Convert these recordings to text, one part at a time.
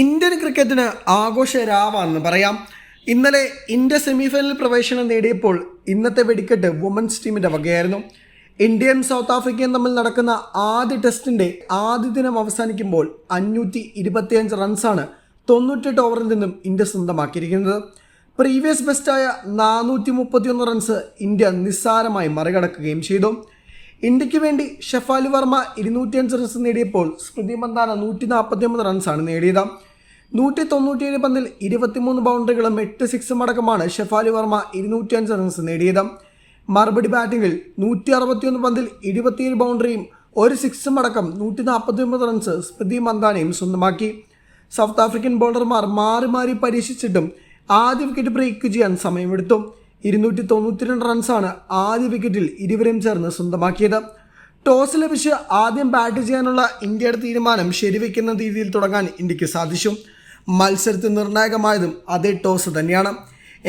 Indian ക്രിക്കറ്റിന് ആഘോഷ രാവാണെന്ന് പറയാം. ഇന്നലെ ഇന്ത്യ സെമിഫൈനൽ പ്രവേശനം നേടിയപ്പോൾ ഇന്നത്തെ വെടിക്കെട്ട് വുമൻസ് ടീമിന്റെ വകയായിരുന്നു. ഇന്ത്യയും സൗത്ത് ആഫ്രിക്കയും തമ്മിൽ നടക്കുന്ന ആദ്യ ടെസ്റ്റിന്റെ ആദ്യ ദിനം അവസാനിക്കുമ്പോൾ അഞ്ഞൂറ്റി ഇരുപത്തിയഞ്ച് റൺസാണ് തൊണ്ണൂറ്റെട്ട് ഓവറിൽ നിന്നും ഇന്ത്യ സ്വന്തമാക്കിയിരിക്കുന്നത്. പ്രീവിയസ് ബെസ്റ്റായ നാനൂറ്റി മുപ്പത്തിയൊന്ന് റൺസ് ഇന്ത്യ നിസ്സാരമായി മറികടക്കുകയും ചെയ്തു. ഇന്ത്യയ്ക്ക് വേണ്ടി ഷെഫാലി വർമ്മ ഇരുന്നൂറ്റിയഞ്ച് റൺസ് നേടിയപ്പോൾ സ്മൃതി മന്ദാന നൂറ്റി നാൽപ്പത്തി ഒമ്പത് റൺസാണ് നേടിയത്. നൂറ്റി തൊണ്ണൂറ്റിയേഴ് പന്തിൽ ഇരുപത്തിമൂന്ന് ബൗണ്ടറികളും എട്ട് സിക്സും അടക്കമാണ് ഷെഫാലി വർമ്മ ഇരുന്നൂറ്റിയഞ്ച് റൺസ് നേടിയത്. മറുപടി ബാറ്റിംഗിൽ നൂറ്റി അറുപത്തിയൊന്ന് പന്തിൽ ഇരുപത്തിയേഴ് ബൗണ്ടറിയും ഒരു സിക്സും അടക്കം നൂറ്റി നാൽപ്പത്തി ഒമ്പത് റൺസ് സ്മൃതി മന്ദാനയും സ്വന്തമാക്കി. സൗത്ത് ആഫ്രിക്കൻ ബൗളർമാർ മാറി മാറി പരീക്ഷിച്ചിട്ടും ആദ്യ വിക്കറ്റ് ബ്രേക്ക് ചെയ്യാൻ സമയമെടുത്തു. ഇരുന്നൂറ്റി തൊണ്ണൂറ്റിരണ്ട് റൺസാണ് ആദ്യ വിക്കറ്റിൽ ഇരുവരും ചേർന്ന് സ്വന്തമാക്കിയത്. ടോസ് ലഭിച്ച് ആദ്യം ബാറ്റ് ചെയ്യാനുള്ള ഇന്ത്യയുടെ തീരുമാനം ശരിവെക്കുന്ന രീതിയിൽ തുടങ്ങാൻ ഇന്ത്യയ്ക്ക് സാധിച്ചു. മത്സരത്തിൽ നിർണായകമായതും അതേ ടോസ് തന്നെയാണ്.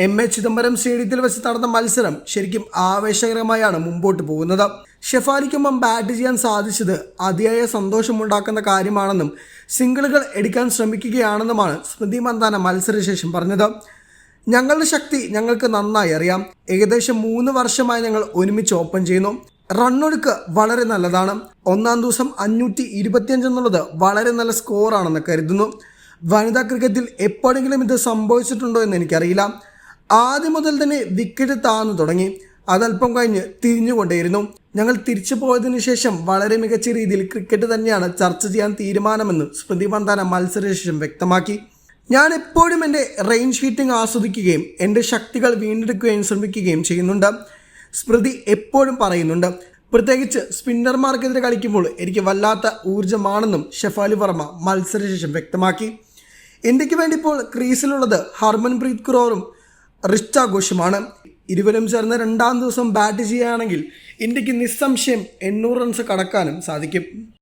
എം എ ചിദംബരം സ്റ്റേഡിയത്തിൽ വെച്ച് നടന്ന മത്സരം ശരിക്കും ആവേശകരമായാണ് മുമ്പോട്ട് പോകുന്നത്. ഷെഫാലിക്കൊപ്പം ബാറ്റ് ചെയ്യാൻ സാധിച്ചത് അതിയായ സന്തോഷമുണ്ടാക്കുന്ന കാര്യമാണെന്നും സിംഗിളുകൾ എടുക്കാൻ ശ്രമിക്കുകയാണെന്നുമാണ് സ്മൃതി മന്ദാന മത്സരശേഷം പറഞ്ഞത്. ഞങ്ങളുടെ ശക്തി ഞങ്ങൾക്ക് നന്നായി അറിയാം. ഏകദേശം മൂന്ന് വർഷമായി ഞങ്ങൾ ഒരുമിച്ച് ഓപ്പൺ ചെയ്യുന്നു. റണ്ണൊഴുക്ക് വളരെ നല്ലതാണ്. ഒന്നാം ദിവസം അഞ്ഞൂറ്റി ഇരുപത്തിയഞ്ച് എന്നുള്ളത് വളരെ നല്ല സ്കോറാണെന്ന് കരുതുന്നു. വനിതാ ക്രിക്കറ്റിൽ എപ്പോഴെങ്കിലും ഇത് സംഭവിച്ചിട്ടുണ്ടോ എന്ന് എനിക്കറിയില്ല. ആദ്യം മുതൽ തന്നെ വിക്കറ്റ് താന്നു തുടങ്ങി. അതല്പം കഴിഞ്ഞ് തിരിഞ്ഞുകൊണ്ടേയിരുന്നു. ഞങ്ങൾ തിരിച്ചു പോയതിനു ശേഷം വളരെ മികച്ച രീതിയിൽ ക്രിക്കറ്റ് തന്നെയാണ് ചർച്ച ചെയ്യാൻ തീരുമാനമെന്ന് സ്മൃതി മന്ദാന മത്സരശേഷം വ്യക്തമാക്കി. ഞാൻ എപ്പോഴും എന്റെ റേഞ്ച് ഹീറ്റിംഗ് ആസ്വദിക്കുകയും എന്റെ ശക്തികൾ വീണ്ടെടുക്കുകയും ശ്രമിക്കുകയും ചെയ്യുന്നുണ്ട്. സ്മൃതി എപ്പോഴും പറയുന്നുണ്ട് പ്രത്യേകിച്ച് സ്പിന്നർമാർക്കെതിരെ കളിക്കുമ്പോൾ എനിക്ക് വല്ലാത്ത ഊർജമാണെന്നും ഷെഫാലി വർമ്മ മത്സരശേഷം വ്യക്തമാക്കി. ഇന്ത്യയ്ക്ക് വേണ്ടി ഇപ്പോൾ ക്രീസിലുള്ളത് ഹർമൻപ്രീത് കുറോറും റിസ്റ്റ ഘോഷുമാണ്. ഇരുവരും ചേർന്ന് രണ്ടാം ദിവസം ബാറ്റ് ചെയ്യുകയാണെങ്കിൽ ഇന്ത്യയ്ക്ക് നിസ്സംശയം എണ്ണൂറ് റൺസ് കടക്കാനും സാധിക്കും.